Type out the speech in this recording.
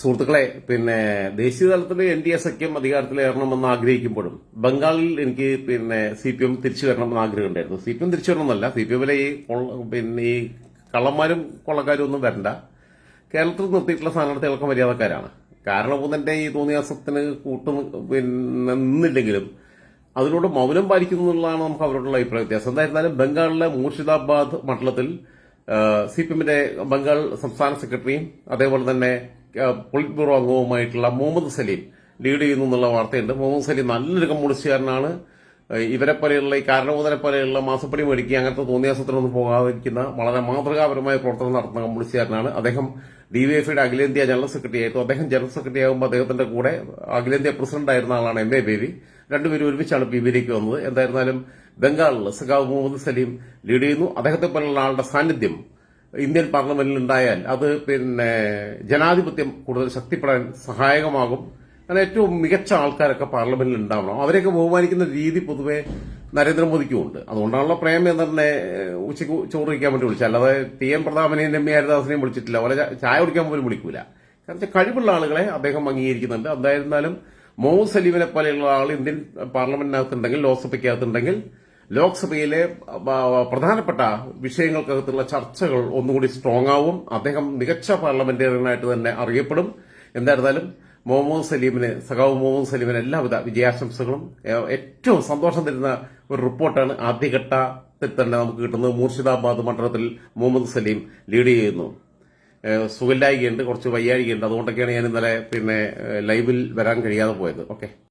സുഹൃത്തുക്കളെ പിന്നെ ദേശീയ തലത്തിൽ എൻ ഡി എ സഖ്യം അധികാരത്തിലേറണമെന്ന് ആഗ്രഹിക്കുമ്പോഴും ബംഗാളിൽ എനിക്ക് പിന്നെ സി പി എം തിരിച്ചു വരണമെന്ന് ആഗ്രഹമുണ്ടായിരുന്നു. സി പി എം തിരിച്ചു വരണമെന്നല്ല സി പി എമ്മിലെ ഈ പിന്നെ ഈ കള്ളന്മാരും കൊള്ളക്കാരും ഒന്നും വരണ്ട. കേരളത്തിൽ നിർത്തിയിട്ടുള്ള സ്ഥാനാർത്ഥികളൊക്കെ മര്യാദക്കാരാണ്. കാരണഭൂതന്റെ ഈ തോന്നിയാസത്തിന് കൂട്ടു പിന്നെ നിന്നില്ലെങ്കിലും അതിനോട് മൗനം പാലിക്കുന്നു എന്നുള്ളതാണ് നമുക്ക് അവരോടുള്ള അഭിപ്രായ. വ്യത്യാസം എന്തായിരുന്നാലും ബംഗാളിലെ മൂർഷിദാബാദ് മണ്ഡലത്തിൽ സി പി എമ്മിന്റെ ബംഗാൾ സംസ്ഥാന സെക്രട്ടറിയും അതേപോലെ തന്നെ പൊളിറ്റ് ബ്യൂറോ അംഗവുമായിട്ടുള്ള മുഹമ്മദ് സലീം ലീഡ് ചെയ്യുന്നു എന്നുള്ള വാർത്തയുണ്ട്. മുഹമ്മദ് സലീം നല്ലൊരു കമ്മ്യൂണിസ്റ്റുകാരനാണ്. ഇവരെ പോലെയുള്ള ഈ കാരണബോധനെ പോലെയുള്ള മാസപ്പടി മേടിക്കുക അങ്ങനത്തെ തോന്നിയാസത്തിനൊന്നും പോകാതിരിക്കുന്ന വളരെ മാതൃകാപരമായ പ്രവർത്തനം നടത്തുന്ന കമ്മ്യൂണിസ്റ്റുകാരനാണ്. അദ്ദേഹം ഡിവൈഎഫ്ഐയുടെ അഖിലേന്ത്യാ ജനറൽ സെക്രട്ടറി ആയിരുന്നു. അദ്ദേഹം ജനറൽ സെക്രട്ടറി ആകുമ്പോൾ അദ്ദേഹത്തിന്റെ കൂടെ അഖിലേന്ത്യാ പ്രസിഡന്റ് ആയിരുന്ന ആളാണ് എം എ ബേബി. രണ്ടുപേരും ഒരുമിച്ചാണ് പി ബിയിലേക്ക് വന്നത്. എന്തായിരുന്നാലും ബംഗാളിൽ സഖാവ് മുഹമ്മദ് സലീം ലീഡ് ചെയ്യുന്നു. അദ്ദേഹത്തെ പോലുള്ള ആളുടെ സാന്നിധ്യം ഇന്ത്യൻ പാർലമെന്റിൽ ഉണ്ടായാൽ അത് പിന്നെ ജനാധിപത്യം കൂടുതൽ ശക്തിപ്പെടാൻ സഹായകമാകും. കാരണം ഏറ്റവും മികച്ച ആൾക്കാരൊക്കെ പാർലമെന്റിൽ ഉണ്ടാവണം. അവരെയൊക്കെ ബഹുമാനിക്കുന്ന രീതി പൊതുവെ നരേന്ദ്രമോദിക്കും ഉണ്ട് അതുകൊണ്ടാണല്ലോ തന്നെ ഉച്ചയ്ക്ക് ചോറ് കഴിക്കാൻ വേണ്ടി വിളിച്ചത്. അല്ലാതെ ടി എം പ്രതാപനെയും രമ്യ ഹരിദാസിനെയും വിളിച്ചിട്ടില്ല. അവരെ ചായ കുടിക്കാൻ പോലും വിളിക്കൂല. കാരണം കഴിവുള്ള ആളുകളെ അദ്ദേഹം അംഗീകരിക്കുന്നുണ്ട്. എന്തായിരുന്നാലും മുഹമ്മദ് സലീമിനെ പോലെയുള്ള ആൾ ഇന്ത്യൻ പാർലമെന്റിനകത്തുണ്ടെങ്കിൽ ലോക്സഭയ്ക്കകത്തുണ്ടെങ്കിൽ ലോക്സഭയിലെ പ്രധാനപ്പെട്ട വിഷയങ്ങൾക്കകത്തുള്ള ചർച്ചകൾ ഒന്നുകൂടി സ്ട്രോങ് ആവും. അദ്ദേഹം മികച്ച പാർലമെന്റേറിയനായിട്ട് തന്നെ അറിയപ്പെടും. എന്തായിരുന്നാലും മുഹമ്മദ് സലീമിന് സഖാവ് മുഹമ്മദ് സലീമിന് എല്ലാവിധ വിജയാശംസകളും. ഏറ്റവും സന്തോഷം തരുന്ന ഒരു റിപ്പോർട്ടാണ് ആദ്യഘട്ടത്തിൽ തന്നെ നമുക്ക് കിട്ടുന്നത്. മൂർഷിദാബാദ് മണ്ഡലത്തിൽ മുഹമ്മദ് സലീം ലീഡ് ചെയ്യുന്നു. സുഖല്ലായികയുണ്ട് കുറച്ച് വയ്യാഴികയുണ്ട്. അതുകൊണ്ടൊക്കെയാണ് ഞാൻ ഇന്നലെ പിന്നെ ലൈവിൽ വരാൻ കഴിയാതെ പോയത്. ഓക്കെ